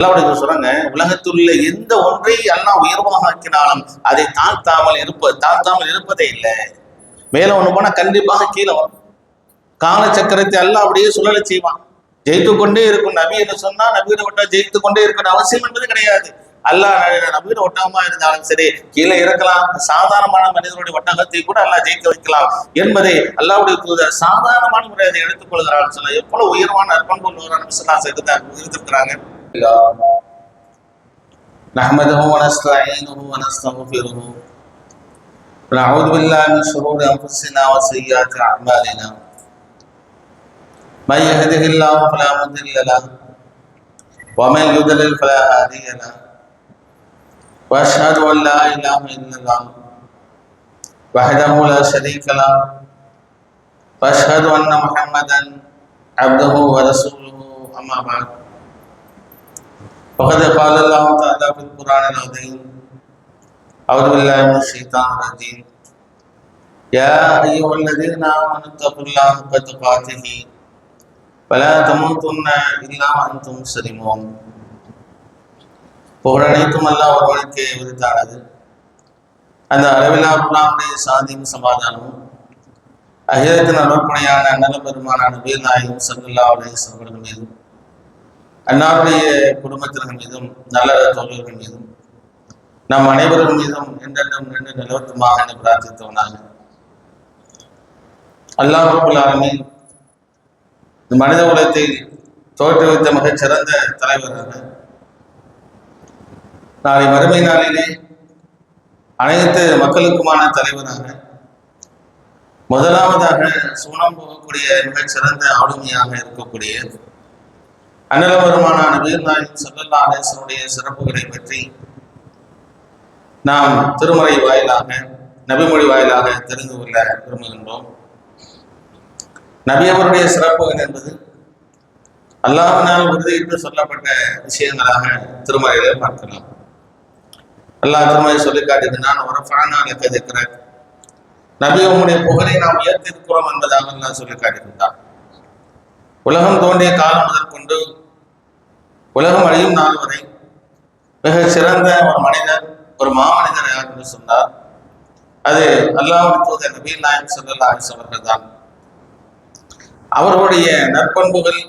அல்லாவுடைய சொல்றாங்க உலகத்தில் உள்ள எந்த ஒன்றை அல்லாஹ் உயர்வாக ஆக்கினாலும் அதை தாழ்த்தாமல் இருப்ப தாழ்த்தாமல் இருப்பதே இல்லை. மேல ஒண்ணு போனா கண்டிப்பாக கீழே வரும். கால சக்கரத்தை அல்லாஹ் அப்படியே சுழலை செய்வான். ஜெயித்து கொண்டே இருக்கும் நபி என்று சொன்னா நபியோட விட்டா ஜெயித்து கொண்டே இருக்கணும் அவசியம் என்பது கிடையாது. அல்லாஹ் நபியோட ஒட்டகமா இருந்தாலும் சரி கீழே இருக்கலாம். சாதாரணமான மனிதனுடைய ஒட்டகத்தை கூட அல்லாஹ் ஜெயிக்க வைக்கலாம் என்பதை அல்லாவுடைய தூதர் சாதாரணமான முறையை அதை சொல்ல எவ்வளவு உயர்வான அர்ப்பணம் கொள்வார் இருந்திருக்கிறாங்க. نحمده ونستعينه ونستغفره. ونعوذ بالله من شرور أنفسنا وسيئات أعمالنا. من يهده الله فلا مضل له ومن يضلل فلا هادي له. وأشهد أن لا إله إلا الله وحده لا شريك له. وأشهد أن محمدا عبده ورسوله أما بعد. فقد قال الله تعالى في القران العظيم اعوذ بالله من الشيطان الرجيم يا ايها الذين امنوا اتقوا الله حق تقاته ولا تموتن الا وانتم مسلمون புகழனைத்தும் அல்லாஹ் ஒருவனுக்கு உரித்தானது அந்த அளவிலா குலாமுடைய சாந்தியும் சமாதானமும் அகிலத்தின் அருள்பணியான நல்ல பெருமான நபீர் நாயகம் சல்லல்லா அலையம் அவர்கள் மீதும் அன்னாருடைய குடும்பத்தினர் மீதும் நல்ல தோழர்கள் மீதும் நம் அனைவரும் மீதும் என்றென்றும் நின்று நிலவட்டுமாக என்று பிரார்த்தித்தவனாக. அல்லாஹ் இந்த மனித உலகத்தை தோற்றுவித்த மிகச்சிறந்த தலைவராக நாளை மறுமை நாளிலே அனைத்து மக்களுக்குமான தலைவராக முதலாவதாக சூனம் போகக்கூடிய மிகச்சிறந்த ஆளுமையாக இருக்கக்கூடிய அன்னலவருமான நபீர் நாயகம் சல்லல்லா அலேசனுடைய சிறப்புகளை பற்றி நாம் திருமறை வாயிலாக நபிமொழி வாயிலாக தெரிந்து கொள்ள விரும்புகின்றோம். நபி அவருடைய சிறப்புகள் என்பது அல்லாஹினால் உறுதியிட்டு சொல்லப்பட்ட விஷயங்களாக திருமறையில பார்க்கலாம். அல்லாஹ் திருமறை சொல்லி காட்டியது நான் ஒரு ஃபழனால கதைக்கிறேன் நபி உம்முடைய புகழை நாம் உயர்த்திருக்கிறோம் என்பதாக அல்லாஹ் சொல்லி காட்டியிருந்தார். உலகம் தோன்றிய காலம் முதல் கொண்டு உலகம் அழியும் நாள் வரை மிக சிறந்த ஒரு மனிதர் ஒரு மாமனிதர் யார் என்று சொன்னார் அது அல்லாஹ் தூதர் நபீல் நாயம் சல்லா அலிஸ் அவர்கள் தான் அவர்களுடைய நற்பண்புகள்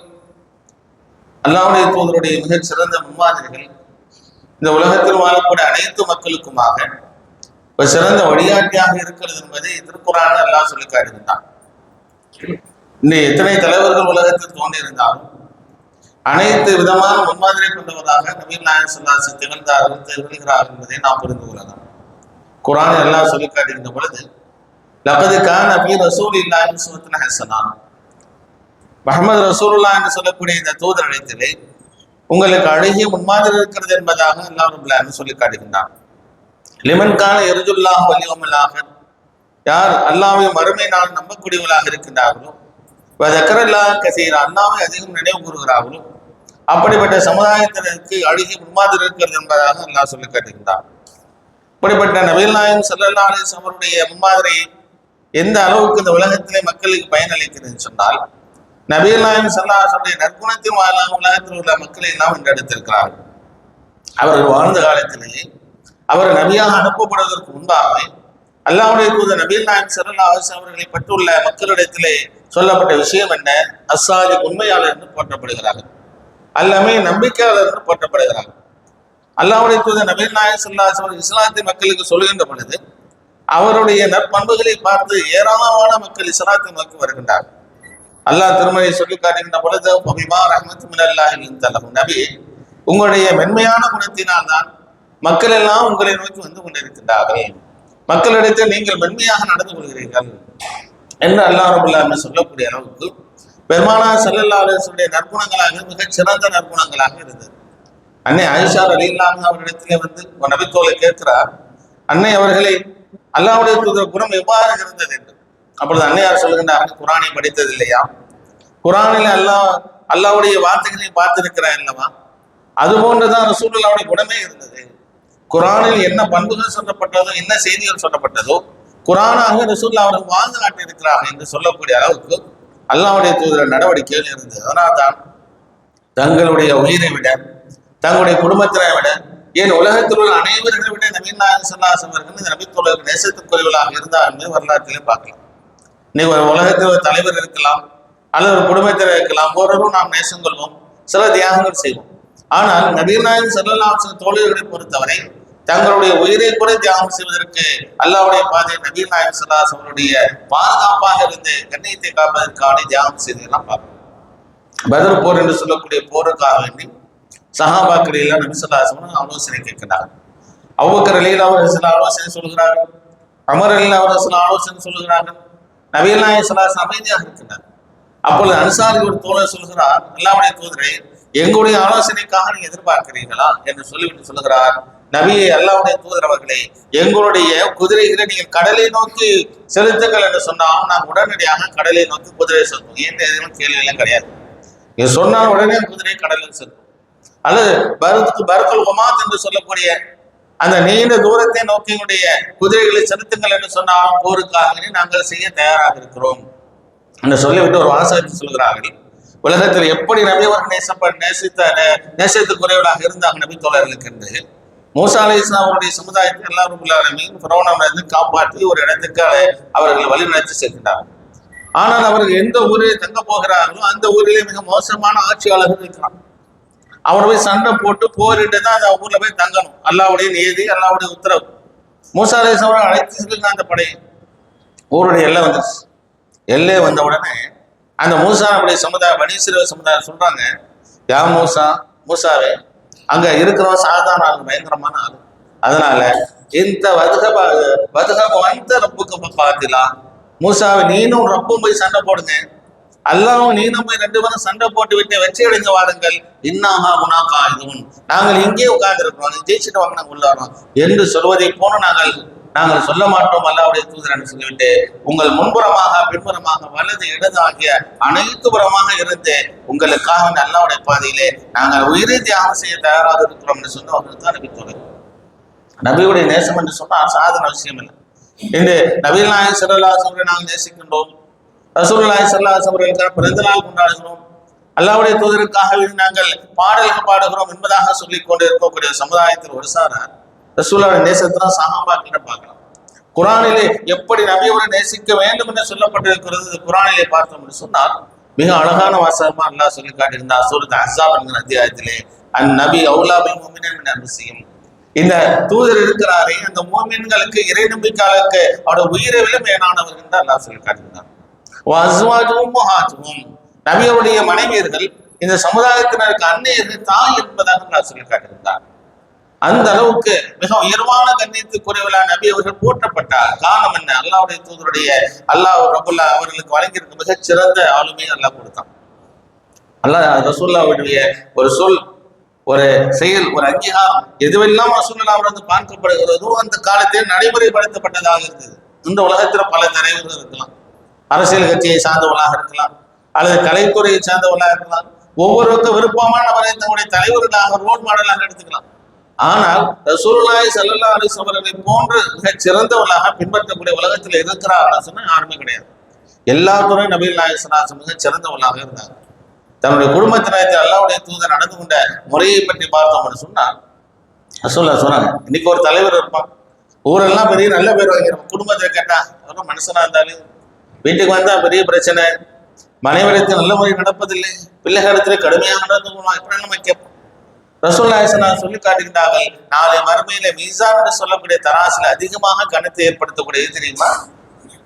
அல்லாவுடைய தூதருடைய மிகச் சிறந்த முன்மாதிரிகள் இந்த உலகத்தில் வாழக்கூடிய அனைத்து மக்களுக்குமாக ஒரு சிறந்த வழிகாட்டியாக இருக்கிறது என்பதை திருக்குறான் அல்லாஹ் சொல்லி காட்டுகின்றான் இன்னும் எத்தனை தலைவர்கள் உலகத்தில் தோன்றியிருந்தாலும் அனைத்து விதமான முன்மாதிரி கொண்டவராக நவீன் நாயன் சொல்லாசி திகழ்ந்தார்கள் திகழ்கிறார் என்பதை நாம் புரிந்து கொள்ளலாம். குரான் எல்லாம் சொல்லி காட்டியிருந்த பொழுது லபதுக்கான நபி ரசூல் இல்லாஹின் சுவத்தின ஹசனான் மஹமது ரசூலுல்லா என்று சொல்லக்கூடிய இந்த தூதர் இடத்திலே உங்களுக்கு அழகிய முன்மாதிரி இருக்கிறது என்பதாக அல்லாஹ் சொல்லி காட்டுகின்றான் லிமன்கான கான எருஜுல்லாஹ் வலியோமலாக யார் அல்லாவை மறுமை நாள் நம்பக்கூடியவர்களாக இருக்கின்றார்களோ தக்கரல்லா செய்கிற அண்ணாவை அதிகம் நினைவு கூறுகிறார்களும் அப்படிப்பட்ட சமுதாயத்தினருக்கு அழுகி முன்மாதிரி இருக்கிறது என்பதாக அல்லா சொல்லி காட்டுகின்றான் இப்படிப்பட்ட நபீல் நாயம் சல்லல்லா அலிஸ் அவருடைய முன்மாதிரி எந்த அளவுக்கு இந்த உலகத்திலே மக்களுக்கு பயனளிக்கிறது சொன்னால் நபீல் நாயம் சல்லாஹுடைய நற்குணத்தின் வாயிலாக உலகத்தில் உள்ள மக்களை எல்லாம் வென்றெடுத்திருக்கிறார்கள் அவர்கள் வாழ்ந்த காலத்திலேயே அவர் நபியாக அனுப்பப்படுவதற்கு முன்பாகவே அல்லாவுடைய தூதர் நபீல் நாயம் சரல்லா அவர்களை பற்றுள்ள மக்களிடத்திலே சொல்லப்பட்ட விஷயம் என்ன? அசாதி உண்மையாளர் என்று போற்றப்படுகிறார்கள். அல்லாமே நம்பிக்கையாளர் என்று போற்றப்படுகிறார்கள். அல்லாவுடைய தூதர் நபீல் நாயக் சல்லாஸ் அவர்கள் இஸ்லாத்தின் மக்களுக்கு சொல்கின்ற பொழுது அவருடைய நற்பண்புகளை பார்த்து ஏராளமான மக்கள் இஸ்லாத்தின் மக்கள் வருகின்றார்கள். அல்லாஹ் திருமணியை சொல்லி காட்டுகின்ற பொழுது பபிமா ரஹமத்து மினல்லாஹின் நபி உங்களுடைய மென்மையான குணத்தினால் தான் மக்கள் எல்லாம் உங்களை நோக்கி வந்து கொண்டிருக்கின்றார்கள். மக்களிடத்தில் நீங்கள் மென்மையாக நடந்து கொள்கிறீர்கள் என்று அல்லாரபுல்லாமே சொல்லக்கூடிய அளவுக்கு பெருமானா செல்லல்லாருடைய அலுவலுடைய நற்குணங்களாக மிகச் சிறந்த நற்குணங்களாக இருந்தது. அன்னை ஆயிஷா அலி இல்லாம அவரிடத்திலே வந்து ஒரு நபித்தோலை கேட்கிறார். அன்னை அவர்களை அல்லாவுடைய தூதர் குணம் எவ்வாறு இருந்தது என்று. அப்பொழுது அன்னையார் சொல்கின்றார்கள் குரானை படித்தது இல்லையா? குரானில் அல்லாஹ் அல்லாவுடைய வார்த்தைகளை பார்த்திருக்கிறாய் அல்லவா? அது போன்றுதான் ரசூலுல்லாவுடைய குணமே இருந்தது. குரானில் என்ன பண்புகள் சொல்லப்பட்டதோ என்ன செய்திகள் சொல்லப்பட்டதோ குரானாக ரசூல்லா அவர்கள் வாழ்ந்து காட்டியிருக்கிறார்கள் என்று சொல்லக்கூடிய அளவுக்கு அல்லாவுடைய தூதர நடவடிக்கைகள் இருந்தது. அதனால் தான் தங்களுடைய உயிரை விட தங்களுடைய குடும்பத்தினை விட ஏன் உலகத்தில் உள்ள அனைவர்களை விட நவீன நாயகம் சல்லாசம் அவர்கள் இந்த நபித்தோழருக்கு நேசத்துக்குரியவர்களாக இருந்தார் என்று வரலாற்றிலே பார்க்கலாம். இன்னைக்கு ஒரு உலகத்தில் ஒரு தலைவர் இருக்கலாம் அல்லது ஒரு குடும்பத்தில் இருக்கலாம் ஒருவரும் நாம் நேசம் கொள்வோம் சில தியாகங்கள் செய்வோம். ஆனால் நபீநாயகம் செல்லலாம் தோழர்களை பொறுத்தவரை தங்களுடைய உயிரை கூட தியாகம் செய்வதற்கு அல்லாவுடைய பாதை நபீர் நாயகம் சல்லாஸ் அவருடைய பாதுகாப்பாக இருந்து கண்ணியத்தை காப்பதற்கான தியாகம் செய்ததெல்லாம் பார்ப்போம். பதர் போர் என்று சொல்லக்கூடிய போருக்காக வேண்டி சஹாபாக்களில் நபி சொல்லாசம் ஆலோசனை கேட்கிறார் அவ்வக்கர் அலையில் அவர் சில ஆலோசனை சொல்கிறார்கள். அமர் அலியில் அவர் சில ஆலோசனை சொல்கிறார்கள். நவீன நாயக சலாஸ் அமைதியாக இருக்கிறார். அப்பொழுது அன்சாரி ஒரு தோழர் சொல்கிறார் அல்லாவுடைய தூதரை எங்களுடைய ஆலோசனைக்காக நீங்க எதிர்பார்க்கிறீர்களா? என்று சொல்லிவிட்டு சொல்லுகிறார் நபியை அல்லாவுடைய தூதர் அவர்களே எங்களுடைய குதிரைகளை நீங்கள் கடலை நோக்கி செலுத்துங்கள் என்று சொன்னால் நாங்கள் உடனடியாக கடலை நோக்கி குதிரை செலுத்தும் எந்த எதுவும் கேள்வியெல்லாம் கிடையாது. நீங்க சொன்னால் உடனே குதிரை கடலில் செல்லும் அல்லது பரத்துக்கு பரத்துல் குமாத் என்று சொல்லக்கூடிய அந்த நீண்ட தூரத்தை நோக்கியுடைய குதிரைகளை செலுத்துங்கள் என்று சொன்னால் போருக்காக நாங்கள் செய்ய தயாராக இருக்கிறோம் என்று சொல்லிவிட்டு ஒரு வாசகத்தை சொல்கிறார்கள். உலகத்தில் எப்படி நபி அவர்கள் நேசப்ப நேசித்த நேசத்துக்குரியவர்களாக இருந்தாங்க நபி தோழர்களுக்கு என்று மூசா அலி இஸ்லாம் அவருடைய சமுதாயத்தை எல்லா உள்ளாரமையும் புரோணமிலிருந்து காப்பாற்றி ஒரு இடத்துக்கு அவர்கள் வழிநடத்தி செல்கின்றார் ஆனால் அவர்கள் எந்த ஊரில் தங்க போகிறார்களோ அந்த ஊரிலே மிக மோசமான ஆட்சியாளர்கள் இருக்கிறான் அவர் போய் சண்டை போட்டு போரிட்டு தான் அந்த ஊர்ல போய் தங்கணும். அல்லாவுடைய நியதி அல்லாவுடைய உத்தரவு. மூசா அலி இஸ்லாம் அழைத்து செல்லுங்க அந்த படை ஊருடைய எல்லை வந்துருச்சு. எல்லை வந்த உடனே அந்த மூசா அப்படி சமுதாயம் பனீஸ்வர சமுதாயம் சொல்றாங்க யா மூசா மூசாவே அங்க இருக்கிறவன் சாதாரண ஆள் பயங்கரமான ஆள். அதனால இந்த வதுக வதுக வந்த ரப்புக்கு பார்த்திலாம் மூசாவை நீனும் ரப்பும் போய் சண்டை போடுங்க. அல்லாவும் நீனும் போய் ரெண்டு பேரும் சண்டை போட்டு விட்டு வெற்றி அடைந்து வாருங்கள். இன்னாகா குணாக்கா இதுவும் நாங்கள் இங்கே உட்கார்ந்து இருக்கிறோம் ஜெயிச்சுட்டு வாங்க நாங்கள் உள்ளாரோம் என்று சொல்வதை போன நாங்கள் நாங்கள் சொல்ல மாட்டோம் அல்லாவுடைய தூதரன் சொல்லிவிட்டு உங்கள் முன்புறமாக பின்புறமாக வலது இடது ஆகிய அனைத்து புறமாக இருந்து உங்களுக்காக அல்லாவுடைய பாதையிலே நாங்கள் உயிரை தியாகம் செய்ய தயாராக இருக்கிறோம் என்று சொன்னவர்கள் தான் நபி தோழர் நபியுடைய நேசம் என்று சொன்னால் சாதன விஷயம் இல்லை இன்று நபீல் நாயக் சல்லாஸ் அவர்களை நாங்கள் நேசிக்கின்றோம். ரசூல் நாயக் சல்லாஸ் அவர்களுக்கான பிறந்த நாள் கொண்டாடுகிறோம். அல்லாவுடைய தூதருக்காக நாங்கள் பாடல்கள் பாடுகிறோம் என்பதாக சொல்லிக் கொண்டு இருக்கக்கூடிய சமுதாயத்தில் ஒரு சாரார். ரசூலாவை நேசத்தான் சஹாபாக்கிட்ட பார்க்கலாம். குரானிலே எப்படி நபியவரை நேசிக்க வேண்டும் என்று சொல்லப்பட்டிருக்கிறது குரானிலே பார்த்தோம் என்று சொன்னால் மிக அழகான வாசகமா அல்லாஹ் சொல்லி காட்டியிருந்தார் சூரத் அசாப் என்கிற அத்தியாயத்திலே அந் நபி அவுலாபி மோமினன் அவசியம் இந்த தூதர் இருக்கிறாரே அந்த மோமின்களுக்கு இறை நம்பிக்கையாளருக்கு அவருடைய உயிரை விட மேலானவர் என்று அல்லாஹ் சொல்லி காட்டியிருந்தார் நபியவுடைய மனைவியர்கள் இந்த சமுதாயத்தினருக்கு அன்னையர்கள் தாய் என்பதாக அல்லாஹ் சொல்லி காட்டியிருந்தார் அந்த அளவுக்கு மிக உயர்வான கண்ணியத்துக்குரியவளா நபி அவர்கள் போற்றப்பட்டார். காரணம் என்ன? அல்லாவுடைய தூதருடைய அல்லாஹ் ரபுல்லா அவர்களுக்கு வழங்கியிருக்க மிகச் சிறந்த ஆளுமை அல்லாஹ் கொடுத்தான். அல்லாஹ் ரசூல்லாவுடைய ஒரு சொல் ஒரு செயல் ஒரு அங்கீகாரம் எதுவெல்லாம் ரசூல்லா வந்து பார்க்கப்படுகிறதோ அந்த காலத்தில் நடைமுறைப்படுத்தப்பட்டதாக இருந்தது. இந்த உலகத்துல பல தலைவர்கள் இருக்கலாம். அரசியல் கட்சியை சார்ந்தவர்களாக இருக்கலாம். அல்லது கலைத்துறையை சார்ந்தவர்களாக இருக்கலாம். ஒவ்வொருவருக்கும் விருப்பமான தன்னுடைய தங்களுடைய தலைவர்களாக ரோல் மாடலாக எடுத்துக்கலாம். ஆனால் ரசூலுல்லாய் சல்லல்லா அலிஸ் அவர்களை போன்று மிகச் சிறந்தவர்களாக பின்பற்றக்கூடிய உலகத்தில் இருக்கிறார்கள் சொன்னா யாருமே கிடையாது. எல்லா நபீல் நாயசனாசம் மிகச் சிறந்தவர்களாக இருந்தார் தன்னுடைய குடும்பத்தினத்தில் அல்லாவுடைய தூதர் நடந்து கொண்ட முறையை பற்றி பார்த்தோம்னு சொன்னால் ரசூல்லா சொன்னாங்க இன்னைக்கு ஒரு தலைவர் இருப்பான். ஊரெல்லாம் பெரிய நல்ல பேர் வாங்கிடும் குடும்பத்தை கேட்டா அவரும் மனுஷனா இருந்தாலும் வீட்டுக்கு வந்தா பெரிய பிரச்சனை. மனைவிடத்தில் நல்ல முறை நடப்பதில்லை. பிள்ளைகளிடத்துல கடுமையாக நடந்து போகலாம் இப்படி நம்ம கேட்போம். ரசூல்லாசனா சொல்லி காட்டுகின்றார்கள் நாளை மறுமையில மீசான் என்று சொல்லக்கூடிய தராசில் அதிகமாக கணத்தை ஏற்படுத்தக்கூடிய தெரியுமா?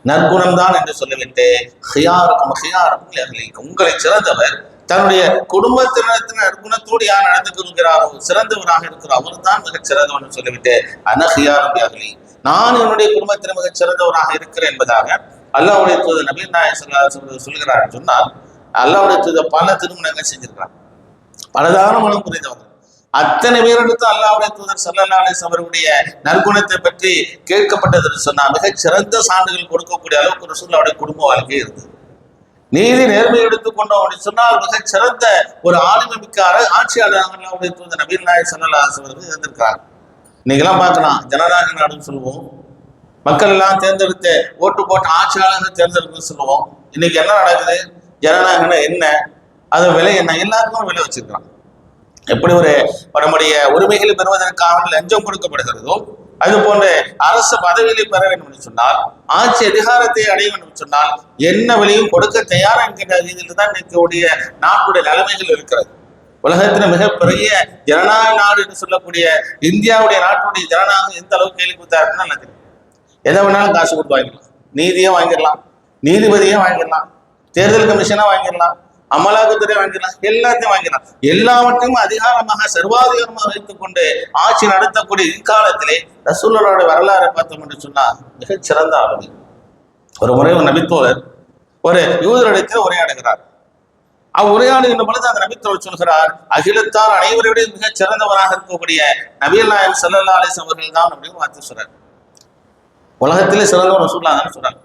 நற்குணம் தான் என்று சொல்லிவிட்டு ஹியாருக்கும் ஹியாருக்கும் உங்களை சிறந்தவர் தன்னுடைய குடும்பத்தினத்தின் நற்குணத்தோடு யார் நடந்து கொள்கிறாரோ சிறந்தவராக இருக்கிறார் அவர் தான் மிகச் சிறந்தவன் சொல்லிவிட்டு அனஹியாரும் அகலி நான் என்னுடைய குடும்பத்தில் மிகச் சிறந்தவராக இருக்கிறேன் என்பதாக அல்லாவுடைய தூது நபீன் நாயக் சொல்கிறார் சொன்னால் அல்லாவுடைய தூத பல திருமணங்கள் செஞ்சிருக்கிறார். பலதான மனம் புரிந்தவர்கள் அத்தனை பேரிடத்தும் அல்லாவுடைய தூதர் சல்லல்லா அலிஸ் அவருடைய நற்குணத்தை பற்றி கேட்கப்பட்டது சொன்னா மிகச் சிறந்த சான்றுகள் கொடுக்கக்கூடிய அளவுக்கு ரசூல்லாவுடைய குடும்ப வாழ்க்கை இருந்தது. நீதி நேர்மை எடுத்துக்கொண்டோம் அப்படின்னு சொன்னால் மிகச் சிறந்த ஒரு ஆளுமை மிக்க ஆட்சியாளர் தூதர் நபீல் நாயக் சல்லல்லா அலிஸ் அவர்கள் இருந்திருக்கிறாங்க இன்னைக்கெல்லாம் பார்க்கலாம் ஜனநாயக நாடுன்னு சொல்லுவோம். மக்கள் எல்லாம் தேர்ந்தெடுத்து ஓட்டு போட்டு ஆட்சியாளர்கள் தேர்ந்தெடுக்கணும்னு சொல்லுவோம். இன்னைக்கு என்ன நடக்குது? ஜனநாயகம்னா என்ன? அது விலை என்ன? எல்லாருக்கும் விலை வச்சிருக்கிறான். எப்படி ஒரு நம்முடைய உரிமைகளை பெறுவதற்காக லஞ்சம் கொடுக்கப்படுகிறதோ அது போன்ற அரசு பதவிகளை பெற வேண்டும் என்று சொன்னால் ஆட்சி அதிகாரத்தை அடைய வேண்டும் என்று சொன்னால் என்ன விலையும் கொடுக்க தயார் என்கின்ற ரீதியில் தான் இருக்கக்கூடிய நாட்டுடைய நிலைமைகள் இருக்கிறது. உலகத்தின் மிகப்பெரிய ஜனநாயக நாடு என்று சொல்லக்கூடிய இந்தியாவுடைய நாட்டுடைய ஜனநாயகம் எந்த அளவுக்கு கேள்வி கொடுத்தாருன்னா நல்லா எதை வேணாலும் காசு கொடுத்து வாங்கிடலாம். நீதியை வாங்கிடலாம். நீதிபதியே வாங்கிடலாம். தேர்தல் கமிஷனா வாங்கிடலாம். அமலாக்கத்துறை வாங்கிடலாம் எல்லாத்தையும் வாங்கிடலாம். எல்லாவற்றையும் அதிகாரமாக சர்வாதிகாரமாக வைத்துக் கொண்டு ஆட்சி நடத்தக்கூடிய இக்காலத்திலே ரசூலரோட வரலாறு பார்த்தோம் என்று சொன்னால் மிகச் சிறந்த ஆளுமை. ஒரு முறை ஒரு நபித்தோழர் ஒரு யூதரிடத்தில் உரையாடுகிறார். அவர் உரையாடுகின்ற பொழுது அந்த நபித்தோழர் சொல்கிறார் அகிலத்தார் அனைவருடைய மிகச் சிறந்தவராக இருக்கக்கூடிய நபியல் நாயன் செல்லல்லா அலிஸ் அவர்கள் தான் அப்படின்னு வார்த்தை சொல்றார். உலகத்திலே சிறந்தவர் ரசூல்லா சொல்றாங்க.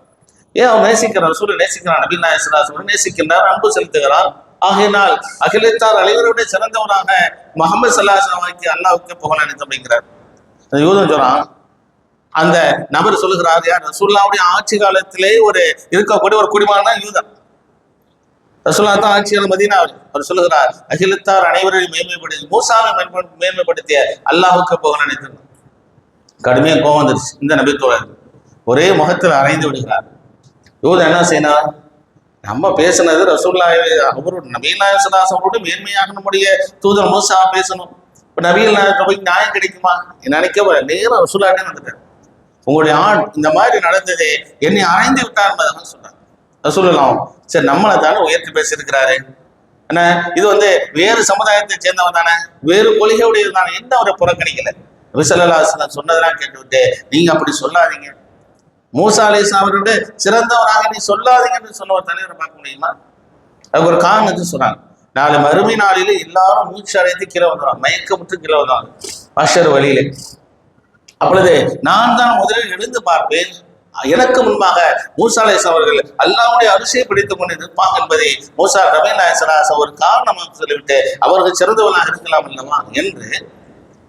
ஏன் அவன் நேசிக்கிறான் சூரிய நேசிக்கிறான்? நபி நாயகம் நேசிக்கின்றார் அன்பு செலுத்துகிறார். ஆகையினால் அகிலத்தார் அனைவருடைய சிறந்தவனாக முகமது சல்லாஹாக்கி அல்லாவுக்கு புகழ் அளித்து அப்படிங்கிறார். அந்த யூதன் சொல்றான் அந்த நபர் சொல்லுகிறார் யார்? ரசூல்லாவுடைய ஆட்சி காலத்திலே ஒரு இருக்கக்கூடிய ஒரு குடிமான யூதன். ரசூல்லா தான் ஆட்சியாளர் மதீனாவில். அவர் சொல்லுகிறார் அகிலத்தார் அனைவரையும் மேன்மைப்படுத்தி மூசாவை மேன்மைப்படுத்திய அல்லாஹுக்கு புகழ் அளித்தார் கடுமையாக கோவம் வந்துருச்சு இந்த நபித்துவ ஒரே முகத்தில் அரைந்து விடுகிறார். யூதன் என்ன செய்யணும் நம்ம பேசினது ரசூல்லா அவரோட நபீல் நாயசலாஸ் அவரோட மேன்மையாக நம்முடைய தூதர் மூசா பேசணும். இப்போ நபீல் நாயகத்தை போய் நியாயம் கிடைக்குமா? நினைக்க நேரம் ரசூல்லாட்டே வந்துட்டார். உங்களுடைய ஆண் இந்த மாதிரி நடந்ததே என்னை அரைந்து விட்டார் என்பதாக சொன்னார் ரசூல்லாம் சரி நம்மளை தானே உயர்த்தி பேசியிருக்கிறாரு. என்ன? இது வந்து வேறு சமுதாயத்தை சேர்ந்தவன் தானே? வேறு கொள்கையுடையது தானே? என்ன அவரை புறக்கணிக்கல. விசலலாசன் சொன்னதெல்லாம் கேட்டுவிட்டு நீங்க அப்படி சொல்லாதீங்க. மூசா அலிஸ் அவரோட சிறந்தவராக நீ சொல்லாதீங்கன்னு சொன்ன ஒரு தலைவரை பார்க்க முடியுமா? அது ஒரு காரணத்தை சொன்னாங்க. நாலு மறுமை நாளிலே எல்லாரும் மூச்சு அடைந்து கீழே வந்துடுவாங்க. மயக்கமுற்று கீழே வந்தாங்க அஷர் வழியிலே அப்பொழுது நான் தான் முதலில் எழுந்து பார்ப்பேன். எனக்கு முன்பாக மூசாலேஸ் அவர்கள் அல்லாவுடைய அரிசியை பிடித்துக் கொண்டு நிற்பாங்க என்பதை மூசா ரபே நாயசராஸ் ஒரு காரணமாக சொல்லிவிட்டு அவர்கள் சிறந்தவர்களாக இருக்கலாம் அல்லவா? என்று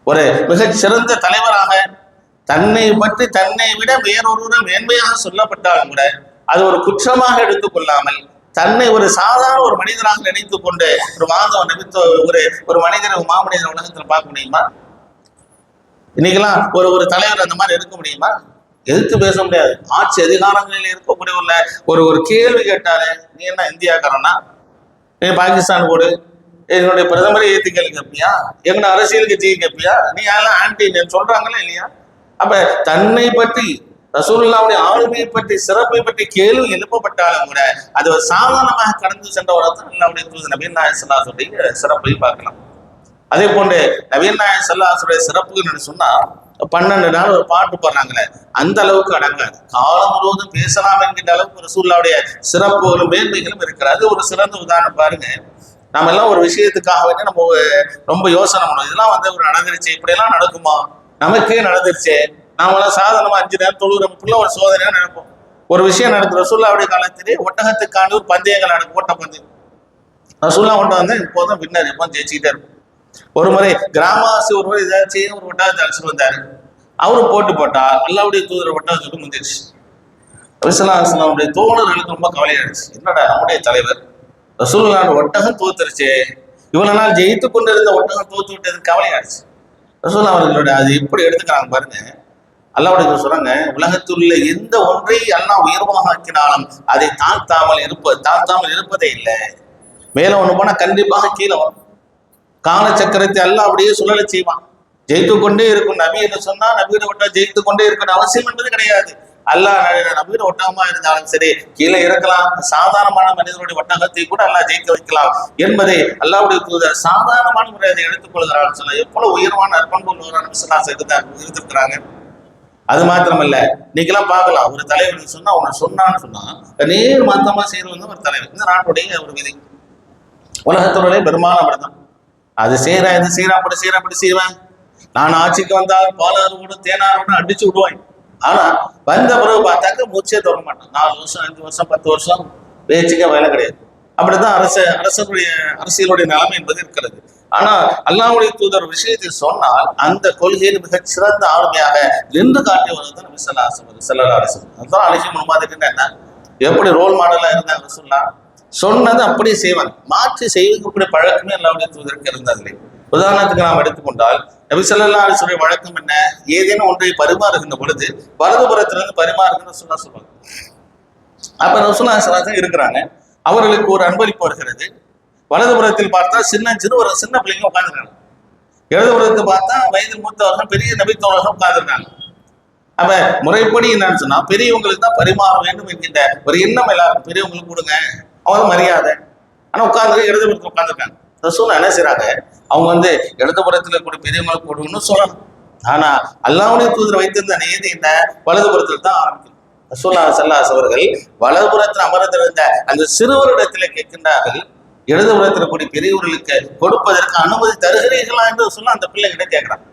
ஒரு மிகச் சிறந்த தலைவராக தன்னை பற்றி தன்னை விட வேறொருவரும் மேன்மையாக சொல்லப்பட்டாலும் கூட அது ஒரு குற்றமாக எடுத்துக்கொள்ளாமல் தன்னை ஒரு சாதாரண ஒரு மனிதராக நினைத்து கொண்டு ஒரு மாதவ நிமித்த ஒரு ஒரு மனிதரை மாமனிதர் உலகத்தில் பார்க்க முடியுமா? இன்னைக்கெல்லாம் ஒரு ஒரு தலைவர் அந்த மாதிரி இருக்க முடியுமா? எதிர்த்து பேச முடியாது. ஆட்சி அதிகாரங்களில் இருக்கக்கூடிய உள்ள ஒரு ஒரு கேள்வி கேட்டாலே நீ என்ன இந்தியாக்காரனா? நீ பாகிஸ்தான் போடு. என்னுடைய பிரதமரை ஏத்தி கேள்வி கேட்பியா எங்க அரசியல் கட்சியை கேட்பியா நீ யாரெல்லாம் ஆன்டி சொல்றாங்களா இல்லையா? அப்ப தன்னை பற்றி ரசூல்லாவுடைய ஆளுமையை பற்றி சிறப்பை பற்றி கேள்வி எழுப்பப்பட்டாலும் கூட அது ஒரு சாதாரணமாக கடந்து சென்ற ஒரு அல்லாவுடைய தூது நபீன் நாயக் சல்லாசுடைய சிறப்பை பார்க்கலாம். அதே போன்று நவீன் நாயர் சல்லாசுடைய சிறப்புகள் சொன்னா பன்னெண்டு நாள் ஒரு பாட்டு பாடுறாங்களே அந்த அளவுக்கு அடங்காது. காலம் முழுவதும் பேசலாம் என்கின்ற அளவுக்கு ரசூல்லாவுடைய சிறப்புகளும் மேன்மைகளும் இருக்கிறது. ஒரு சிறந்த உதாரணம் பாருங்க. நாம எல்லாம் ஒரு விஷயத்துக்காக வேண்டி நம்ம ரொம்ப யோசனை பண்ணுவோம். இதெல்லாம் வந்து ஒரு நடந்துருச்சு இப்படியெல்லாம் நடக்குமா? நமக்கு நடந்துருச்சு. நாமெல்லாம் சாதாரணமா அஞ்சு நேரம் தொழுகிறப்பக்குள்ள ஒரு சோதனையா நடப்போம். ஒரு விஷயம் நடக்குது. ரசூல்லாவுடைய காலத்திலே ஒட்டகத்துக்கான ஒரு பந்தயங்கள் நடக்கும். ஓட்ட பந்தயம் ரசூல்லா கொண்டு வந்து இப்போதும் வின்னர் எப்போ ஜெயிச்சுக்கிட்டே இருக்கும் ஒரு முறை கிராமவாசி ஒரு முறை ஏதாச்சும் ஒரு ஒட்டகத்தை அழைச்சிட்டு வந்தாரு. அவரு போட்டு போட்டா அல்லாவுடைய தூதர் ஒட்டகத்துக்கு முந்திருச்சு. ரசூல்லாவுடைய தோழர்களுக்கு ரொம்ப கவலையாயிடுச்சு. என்னடா நம்முடைய தலைவர்? ரசூல்லான ஒட்டகம் தோத்துருச்சு. இவ்வளவு நாள் ஜெயித்து கொண்டிருந்த ஒட்டகம் தோத்து விட்டது கவலையாயிடுச்சு. ரசூல்லா அவர்களோட அது எப்படி எடுத்துக்கிறாங்க பாருங்க. அல்லாவுடைய சொல்றாங்க உலகத்தில் உள்ள எந்த ஒன்றை அல்லாஹ் உயர்வாக ஆக்கினாலும் அதை தாழ்த்தாமல் இருப்ப தாழ்த்தாமல் இருப்பதே இல்லை. மேலே ஒன்று போனால் கண்டிப்பாக கீழே வரும். காலச்சக்கரத்தை அல்லாஹ் அப்படியே சுழலை செய்வான். ஜெயித்து கொண்டே இருக்கும் நபி என்று சொன்னா நபியோட ஒட்டகம் ஜெயித்து கொண்டே இருக்கணும் அவசியம் என்பது கிடையாது. அல்லாஹ் ந- ஒட்டகமா இருந்தாலும் சரி கீழே இருக்கலாம். சாதாரணமான மனிதனுடைய ஒட்டகத்தை கூட அல்லா ஜெயிக்க வைக்கலாம் என்பதை அல்லாவுடைய தூதர் சாதாரணமான முறையை அதை எடுத்துக்கொள்கிறார் சொல்ல எவ்வளவு உயர்வான அர்ப்பண்பு உள்ளவரான விசுவாசம் இருந்தா இருந்திருக்கிறாங்க. அது மாத்திரமல்ல இன்னைக்கெல்லாம் பார்க்கலாம் ஒரு தலைவர் சொன்னா அவனை சொன்னான்னு சொன்னா நேர் மாத்தமா செய்யறது ஒரு தலைவர். இந்த நாட்டுடைய ஒரு விதி. உலகத்தினுடைய பெரும்பாலும் அப்படிதான். அது செய்யறேன் இது செய்யறேன் அப்படி செய்யறேன் அப்படி செய்வேன் நான் ஆட்சிக்கு வந்தால் பாலாரோட தேனாரோட அடிச்சு விடுவேன் ஆனா வந்த பிறகு பார்த்தாக்க மூச்சே தொடர மாட்டான். நாலு வருஷம் அஞ்சு வருஷம் பத்து வருஷம் பேச்சுக்கே வேலை கிடையாது. அப்படிதான் அரச அரசனுடைய அரசியலுடைய நிலைமை என்பது இருக்கிறது. ஆனா அல்லாவுடைய தூதர் விஷயத்தை சொன்னால் அந்த கொள்கையில் மிகச் சிறந்த ஆளுமையாக நின்று காட்டியவர் தான் விசலாசம் செல்லலாசம் அதுதான் அழகி முன்மாதிரி என்ன? எப்படி ரோல் மாடலா இருந்தாங்க ரசூல்லா? சொன்னது அப்படியே செய்வாங்க மாற்றி செய்வதற்கு பழக்கமே அல்லாவுடைய தூதருக்கு இருந்ததில்லை. உதாரணத்துக்கு நாம் எடுத்துக்கொண்டால் நபி அலிசுடைய வழக்கம் என்ன? ஏதேனும் ஒன்றை பரிமாறுகின்ற பொழுது வலதுபுறத்திலிருந்து பரிமாறுகின்ற சொல்ல சொல்லுவாங்க. அப்ப ரசூல்லா இருக்கிறாங்க. அவர்களுக்கு ஒரு அன்பளிப்பு வருகிறது. வலதுபுறத்தில் பார்த்தா சின்ன சிறு ஒரு சின்ன பிள்ளைங்க உட்காந்துருக்காங்க இடதுபுறத்தை பார்த்தா வயது மூத்தவர்கள் பெரிய நபித்தோழர்கள் உட்காந்துருக்காங்க அப்ப முறைப்படி என்னன்னு சொன்னா பெரியவங்களுக்கு தான் பரிமாற வேண்டும் என்கின்ற ஒரு எண்ணம் எல்லாருக்கும் பெரியவங்களுக்கு கொடுங்க. அவங்க மரியாதை. ஆனா உட்கார்ந்து இடதுபுறத்தில் உட்காந்துருக்காங்க ரசூலா என்ன செய்றாங்க? அவங்க வந்து இடதுபுறத்துல கூட பெரியவங்களுக்கு கொடுங்கன்னு சொல்லணும் ஆனா அல்லாவுடைய தூதர் வைத்திருந்த நியதி என்ன? வலதுபுறத்தில் தான் ஆரம்பிக்கும். ரசூல்லா சல்லாஸ் அவர்கள் வலதுபுறத்தில் அமர்ந்திருந்த அந்த சிறுவரிடத்தில் கேட்கின்றார்கள் இடதுபுறத்தில் கூடிய பெரியவர்களுக்கு கொடுப்பதற்கு அனுமதி தருகிறீர்களா என்று சொல்ல அந்த பிள்ளைகிட்ட கேட்கிறான்.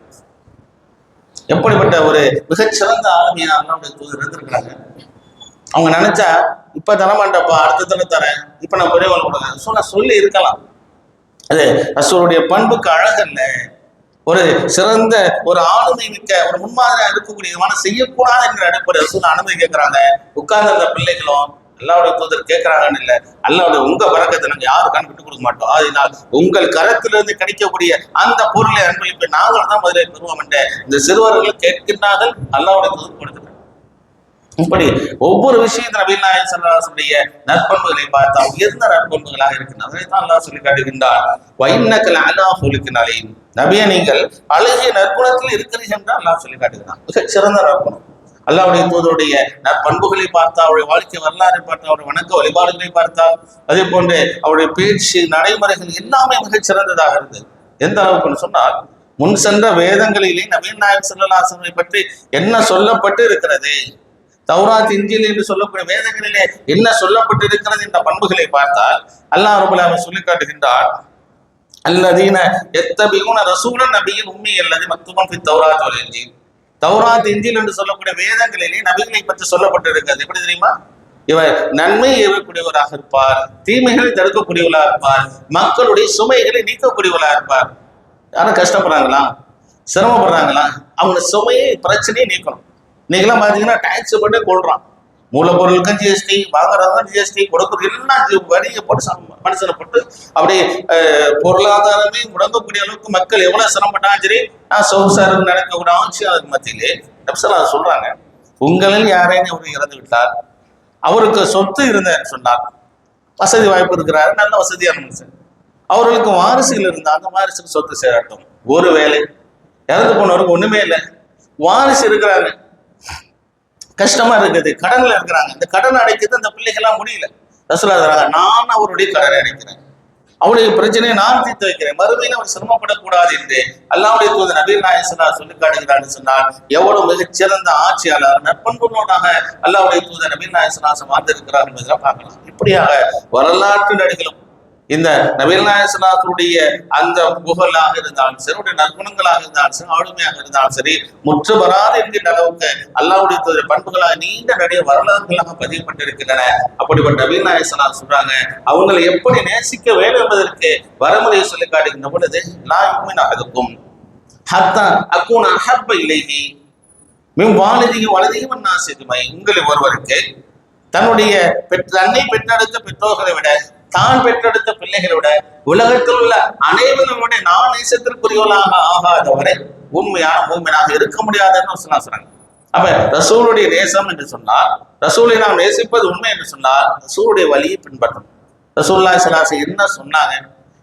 எப்படிப்பட்ட ஒரு மிகச்சிறந்த ஆளுமையா அல்லாவுடைய தூதர் இருந்திருக்கிறாங்க. அவங்க நினைச்சா இப்ப தரமாட்டப்பா அடுத்த தர தரேன். இப்ப நான் பெரியவங்க கொடுக்குறேன். சொன்ன சொல்லி இருக்கலாம். அது ரசூலுடைய பண்புக்கு அழகல்ல. ஒரு சிறந்த ஒரு ஆளுமை மிக்க ஒரு முன்மாதிரியா இருக்கக்கூடிய செய்யக்கூடாது என்கிற அடிப்படை ரசூல் அனுமதி கேட்கிறாங்க உட்கார்ந்து அந்த பிள்ளைகளும் அல்லாவுடைய தூதர் கேட்கறாங்கன்னு இல்ல. அல்லாவுடைய உங்க வரக்கத்தை நாங்க யாருக்கான விட்டு கொடுக்க மாட்டோம். அதனால் உங்கள் கரத்திலிருந்து கிடைக்கக்கூடிய அந்த பொருளை அன்பளிப்பை நாங்கள் தான் முதலில் பெறுவோம் என்ற இந்த சிறுவர்கள் கேட்கின்றார்கள். அல்லாவுடைய தூதர் கொடுத்து இப்படி ஒவ்வொரு விஷயத்தில் நபீல் நாயகம் நற்பண்புகளை பார்த்தா உயர்ந்த நற்பண்புகளாக இருக்கின்றன. அதை தான் அல்லாஹ் சொல்லி காட்டுகின்றார். வைநக்கல் அலா சொல்லிக்கினாலே நபிய நீங்கள் அழகிய நற்குணத்தில் இருக்கிறீர்கள் என்று அல்லாஹ் சொல்லி காட்டுகிறான். மிக சிறந்த நற்குணம் அல்லாவுடைய தூதருடைய நற்பண்புகளை பார்த்தா அவருடைய வாழ்க்கை வரலாறை பார்த்தா அவருடைய வணக்க வழிபாடுகளை பார்த்தா அதே போன்று அவருடைய பேச்சு நடைமுறைகள் எல்லாமே மிகச் சிறந்ததாக இருந்தது. எந்த அளவுக்குன்னு சொன்னால் முன் சென்ற வேதங்களிலே நவீன நாயகம் சல்லாசனை பற்றி என்ன சொல்லப்பட்டு இருக்கிறது? தௌராத் இஞ்சில் என்று சொல்லக்கூடிய வேதங்களிலே என்ன சொல்லப்பட்டிருக்கிறது என்ற பண்புகளை பார்த்தால் அல்லாஹ் ரபுல்லாம சொல்லி காட்டுகின்றார் அல்லதீன எத்தபியூன ரசூலன் நபியின் உண்மை அல்லது மக்துபம் பி தௌராத் வல் இஞ்சில் தௌராத் இஞ்சில் என்று சொல்லக்கூடிய வேதங்களிலே நபிகளை பற்றி சொல்லப்பட்டிருக்கிறது. எப்படி தெரியுமா? இவர் நன்மை ஏவக்கூடியவராக இருப்பார் தீமைகளை தடுக்கக்கூடியவராக இருப்பார் மக்களுடைய சுமைகளை நீக்கக்கூடியவராக இருப்பார். யாரும் கஷ்டப்படுறாங்களா? சிரமப்படுறாங்களா? அவங்க சுமையை பிரச்சனையை நீக்கணும். இன்னைக்கெல்லாம் பார்த்தீங்கன்னா டேக்ஸ் போட்டு கொள்றான் மூலப்பொருளுக்கும் ஜிஎஸ்டி வாங்குறதுக்கும் ஜிஎஸ்டி கொடுக்குறது எல்லாம் வரியை போட்டு சம்- மனுஷனை போட்டு அப்படியே பொருளாதாரமே முடங்கக்கூடிய அளவுக்கு மக்கள் எவ்வளவு சிரமப்பட்டாலும் சரி நான் சொகுசார் நடக்கக்கூடிய ஆட்சி அதுக்கு மத்தியிலே நப்சலா சொல்றாங்க. உங்களில் யாரையும் அவர் இறந்து விட்டார் அவருக்கு சொத்து இருந்தேன்னு சொன்னார் வசதி வாய்ப்பு இருக்கிறாரு நல்ல வசதியான மனுஷன். அவர்களுக்கு வாரிசுகள் இருந்தா அந்த வாரிசுக்கு சொத்து சேரட்டும். ஒரு வேலை இறந்து போனவருக்கு ஒண்ணுமே இல்லை. வாரிசு இருக்கிறாங்க. கஷ்டமா இருக்குது. கடன்ல இருக்கிறாங்க. இந்த கடன் அடைக்கிறது அந்த பிள்ளைகள்லாம் முடியல. ரசூலா நான் அவருடைய கடனை அடைக்கிறேன். அவருடைய பிரச்சனையை நான் தீர்த்து வைக்கிறேன். மறுமையில் அவர் சிரமப்படக்கூடாது என்று அல்லாவுடைய தூது நபீர் நாயசனா சொல்லி காட்டுகிறான்னு சொன்னால் எவ்வளவு மிகச்சிறந்த ஆட்சியாளர் நற்பண்புள்ளவனாக அல்லாவுடைய தூது நபீர் நாயசனாசம் வாழ்ந்திருக்கிறார் என்பதெல்லாம் பார்க்கலாம். இப்படியாக வரலாற்று நடிகளும் இந்த நபீர் அந்த புகழாக இருந்தாலும் சரி அவருடைய நற்குணங்களாக இருந்தாலும் சரி ஆளுமையாக இருந்தாலும் சரி முற்று வராது என்கின்ற அளவுக்கு அல்லாவுடைய பண்புகளாக நீண்ட நிறைய வரலாறுகளாக பதியப்பட்டிருக்கின்றன. அப்படிப்பட்ட நபீர் சொல்றாங்க அவங்களை எப்படி நேசிக்க வேண்டும் என்பதற்கு வரமுறையை சொல்லி காட்டுகின்ற பொழுது நான் அதுக்கும் ஹத்தா அக்கூன அஹப்ப இலைகி மின் வாலிதியும் வலதியும் நாசிதுமை உங்களில் ஒருவருக்கு தன்னுடைய பெற்ற தன்னை பெற்றெடுத்த பெற்றோர்களை விட தான் பெற்றெடுத்த பிள்ளைகளோட உலகத்தில் உள்ள அனைவரும் நான் நேசத்திற்குரியவர்களாக ஆகாதவரை உண்மையான மூமினாக இருக்க முடியாதுன்னு சொன்னா அப்ப ரசூலுடைய நேசம் என்று சொன்னால் ரசூலை நாம் நேசிப்பது உண்மை என்று சொன்னால் ரசூலுடைய வழியை பின்பற்றணும். ரசூல்லா சலாசி என்ன சொன்னாங்க?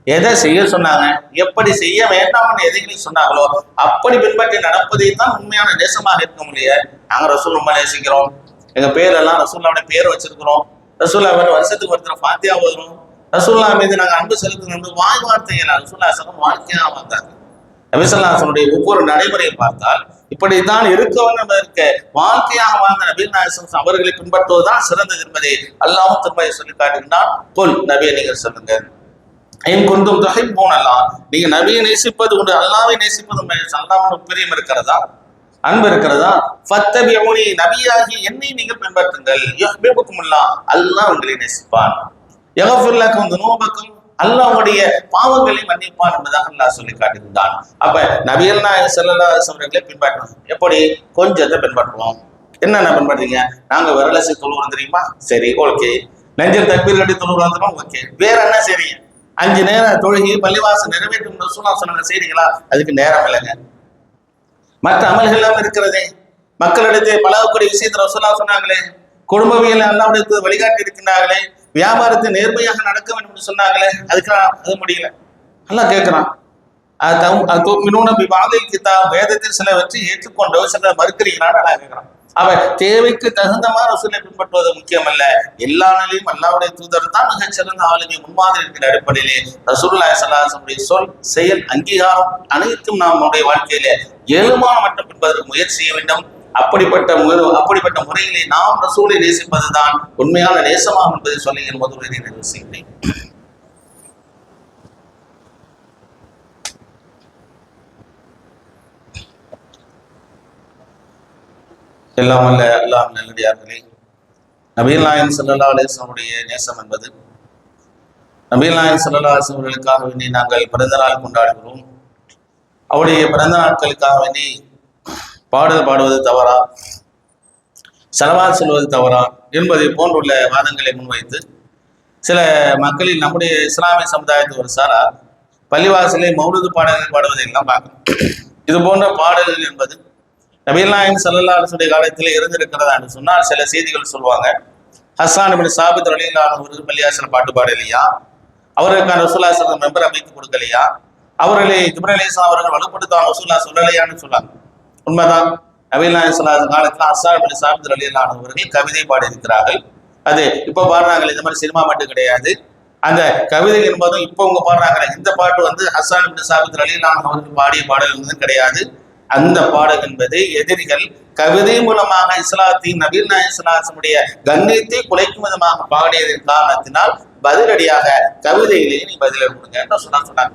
எதை செய்ய சொன்னாங்க? எப்படி செய்ய வேண்டாம்னு எதைகளை சொன்னாங்களோ அப்படி பின்பற்றி நடப்பதை தான் உண்மையான நேசமாக இருக்க முடியாது நாங்க ரசூல் ரொம்ப நேசிக்கிறோம். எங்க பேரெல்லாம் ரசூல்லாவுடைய பேர் வச்சிருக்கிறோம். ரசூல்லா வேற வருஷத்துக்கு ஒருத்தர் ஃபாத்தியா ஓதுறோம் ரசூல்லா மீது நாங்க அன்பு செலுத்தணும் வாய் வார்த்தைகள் ரசூல்லா சகம் வாழ்க்கையாக வந்தாங்க நபிசல்லாசனுடைய ஒவ்வொரு நடைமுறையை பார்த்தால் இப்படித்தான் இருக்க வேண்டும் என்பதற்கு வாழ்க்கையாக வாழ்ந்த நபீன் நாயசம் அவர்களை பின்பற்றுவதுதான் சிறந்தது என்பதை அல்லாவும் திரும்ப சொல்லி காட்டுகின்றான். கொல் நபியை நீங்கள் சொல்லுங்க என் கொண்டும் தொகை போனலாம் நீங்க நபியை நேசிப்பது உண்டு அல்லாவை நேசிப்பது அல்லாவோட பிரியம் இருக்கிறதா? அன்பு இருக்கிறதா? ஃபத்தபியூனி நபியாகி என்னை நீங்கள் பின்பற்றுங்கள். யுஹ்பிபுக்குமுல்லா. அல்லாஹ் உங்களை நேசிப்பான். யகஃபிர்லக்கும் துனூபக்கும் அல்லாஹ் உங்களுடைய பாவங்களை மன்னிப்பான் என்பதாக அல்லாஹ் சொல்லி காட்டுகின்றான் அப்ப நபியல் நாயகம் ஸல்லல்லாஹு அலைஹி பின்பற்றணும். எப்படி? கொஞ்சத்தை பின்பற்றுவோம். என்னென்ன பின்பற்றீங்க நாங்க விரலசி தொழுவோம் தெரியுமா? சரி ஓகே. நெஞ்சில் தக்பீர் கட்டி தொழுவோம் ஓகே. வேற என்ன செய்றீங்க? அஞ்சு நேரம் தொழுகி பள்ளிவாசல் நிறைவேற்றும் ரசூலா சொன்னாங்க செய்றீங்களா? அதுக்கு நேரம் இல்லைங்க. மற்ற அமல்கள் எல்லாம் இருக்கிறதே. மக்களிடத்தை பழகக்கூடிய விஷயத்தை ரசோல்லா சொன்னாங்களே குடும்பவியல் அல்லாவிடத்து வழிகாட்டி இருக்கின்றார்களே வியாபாரத்தை நேர்மையாக நடக்க வேண்டும் என்று சொன்னாங்களே அதுக்கெல்லாம் அது முடியல. நல்லா கேட்கிறான் வாதில் வேதத்தில் சில வச்சு ஏற்றுக்கொண்டோ சில மறுக்கிறீங்களான்னு நல்லா கேட்கிறான். அவன் தேவைக்கு தகுந்த மாதிரி ரசூலை பின்பற்றுவது முக்கியமல்ல. எல்லா நிலையும் அல்லாவுடைய தூதர் தான் மிகச்சிறந்த ஆளுமை முன்மாதிரி இருக்கிற அடிப்படையிலே ரசூல்லா சலாசனுடைய சொல் செயல் அங்கீகாரம் அனைத்தும் நம்முடைய வாழ்க்கையில ஏழுமான மட்டும் என்பதற்கு முயற்சி செய்ய வேண்டும். அப்படிப்பட்ட அப்படிப்பட்ட முறையிலே நாம் ரசூலை நேசிப்பதுதான் உண்மையான நேசமாகும் என்பதை சொல்லி என் முதல் நிறைவு செய்கிறேன் எல்லாம் அல்ல எல்லாம் நல்லடியார்களே. நபீல் நாயன் சல்லா அலிஸ்லமுடைய நேசம் என்பது. நபீல் நாயன் சல்லா அலிஸ்லம் அவர்களுக்காக வேண்டி நாங்கள் பிறந்த நாள் கொண்டாடுகிறோம். அவருடைய பிறந்த நாட்களுக்காக வேண்டி பாடல் பாடுவது தவறா? செலவால் செல்வது தவறா? என்பதை போன்றுள்ள வாதங்களை முன்வைத்து சில மக்களில் நம்முடைய இஸ்லாமிய சமுதாயத்தை ஒரு சாரா பள்ளிவாசலை மௌனது பாடல்கள் பாடுவதையெல்லாம் பார்க்கணும். இது போன்ற பாடல்கள் என்பது நபீல்நாயன் சல்லல்லா காலத்தில் இருந்திருக்கிறதா என்று சொன்னால் சில செய்திகள் சொல்லுவாங்க. ஹசான் இப்படி சாபித் அலிலான ஒரு பள்ளியாசன பாட்டு பாடலையா? அவருக்கான ரசூல்லாசன மெம்பர் அமைத்து கொடுக்கலையா? அவர்களை ஜிப்ரல் அலிஸ்லாம் அவர்கள் வலுப்படுத்தான் ரசூல்லா சொல்லலையான்னு சொன்னாங்க உண்மைதான். நவீன நாயன் சொல்லாத காலத்தில் ஹசான் இப்படி சாபித் அலிலானவர்கள் கவிதை பாடி இருக்கிறார்கள் அது இப்போ பாடுறாங்க இந்த மாதிரி சினிமா மட்டும் கிடையாது. அந்த கவிதை என்பதும் இப்போ உங்க பாடுறாங்க இந்த பாட்டு வந்து ஹசான் இப்படி சாபித் அலிலான அவர்கள் பாடிய பாடல் கிடையாது. அந்த பாடல் என்பது எதிரிகள் கவிதை மூலமாக இஸ்லாத்தின் நபீல் நாய இஸ்லாசனுடைய கண்ணியத்தை குலைக்கும் விதமாக பாடியதன் காரணத்தினால் பதிலடியாக கவிதையிலேயே நீ பதில் கொடுங்க சொன்னா சொன்னாங்க.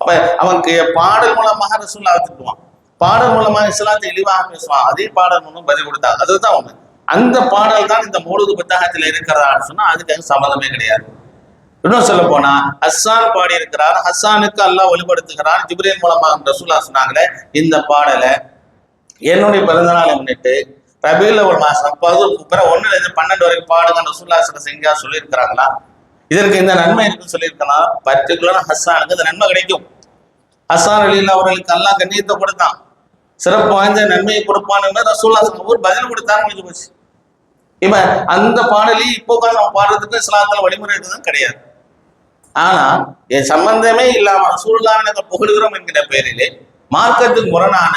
அப்ப அவனுக்கு பாடல் மூலமாக ரசூல்லா திட்டுவான் பாடல் மூலமாக இஸ்லாத்தை இழிவாக பேசுவான். அதே பாடல் மூலம் பதில் கொடுத்தாங்க அதுதான் உண்மை அந்த பாடல் தான் இந்த மூலது புத்தகத்தில் இருக்கிறதான்னு சொன்னா அதுக்கு சம்மதமே கிடையாது. இன்னும் சொல்ல போனா ஹஸ்ஸான் பாடி இருக்கிறார் ஹஸ்ஸானுக்கு அல்லாஹ் ஒளிப்படுத்துகிறான் ஜிப்ரேல் மூலமாக ரசூல்லா சொன்னாங்களே இந்த பாடலை என்னுடைய பிறந்த நாளை முன்னிட்டு ரபியில் ஒரு மாசம் பது பிற ஒன்னுல இருந்து பன்னெண்டு வரைக்கும் பாடுங்க ரசூல்லா சில செஞ்சா சொல்லியிருக்கிறாங்களா? இதற்கு இந்த நன்மை இருக்குன்னு சொல்லியிருக்கலாம். பர்டிகுலரா ஹஸ்ஸானுக்கு இந்த நன்மை கிடைக்கும். ஹஸ்ஸான் அலியில் அவர்களுக்கு எல்லாம் கண்ணியத்தை கொடுத்தான். சிறப்பு வாய்ந்த நன்மையை கொடுப்பான்னு ரசூல்லா ஒரு பதில் கொடுத்தாரு போச்சு. இப்ப அந்த பாடலி இப்போ நம்ம பாடுறதுக்கு இஸ்லாத்துல வழிமுறை கிடையாது. ஆனா என் சம்பந்தமே இல்லாம ரசூல்லாவினத்தை புகழுகிறோம் என்கிற பெயரிலே மார்க்கத்துக்கு முரணான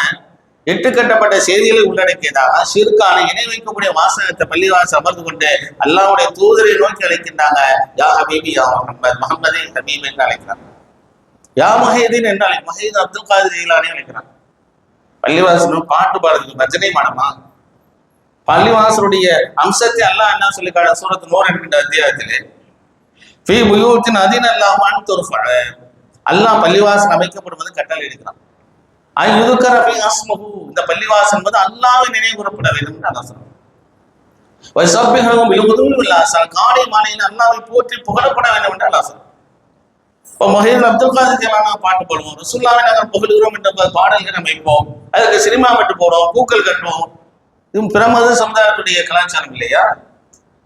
எட்டு கட்டப்பட்ட செய்திகளை உள்ளடக்கியதாக சிறுக்கான இணை வைக்கக்கூடிய வாசகத்தை பள்ளிவாசல் அமர்ந்து கொண்டு அல்லாவுடைய தூதரை நோக்கி அழைக்கின்றாங்க. யா ஹபீபி யா முகமது முகமதே ஹபீப் என்று அழைக்கிறாங்க யா மஹீதீன் என்று அழை மஹீத் அப்துல் காதிர் ஜெயிலானே அழைக்கிறாங்க பள்ளிவாசலும் பாட்டு பாடுறதுக்கு பஜனை மாடமா பள்ளிவாசலுடைய அம்சத்தை அல்லாஹ் என்ன சொல்லி சூரத்து நூறு என்கின்ற அத்தியாயத்திலே ஃபி புயூத்தின் அதீன் அல்லாமான் துருஃப அல்லாஹ் பள்ளிவாசல் அமைக்கப்படுவது கட்டளை எடுக்கிறான் ஐயுதுக்கர ஃபி அஸ்மஹு இந்த பள்ளிவாசல் என்பது அல்லாஹ்வை நினைவு கூறப்பட வேண்டும் என்று அல்லாஹ் சொல்றான் வைசப்பிஹும் பில்குதுல் வில்லாசல் காலை மாலையில் அல்லாஹ்வை போற்றி புகழப்பட வேண்டும் என்று அல்லாஹ் சொல்றான் இப்போ மொஹீத் அப்துல் காதர் ஜலானா பாட்டு பாடுவோம். ரசுல்லாவை நாங்கள் புகழ்கிறோம் என்ற பாடல்கள் அமைப்போம் அதுக்கு சினிமா விட்டு போடுவோம் பூக்கள் கட்டுவோம். இது பிரமத சமுதாயத்துடைய கலாச்சாரம் இல்லையா?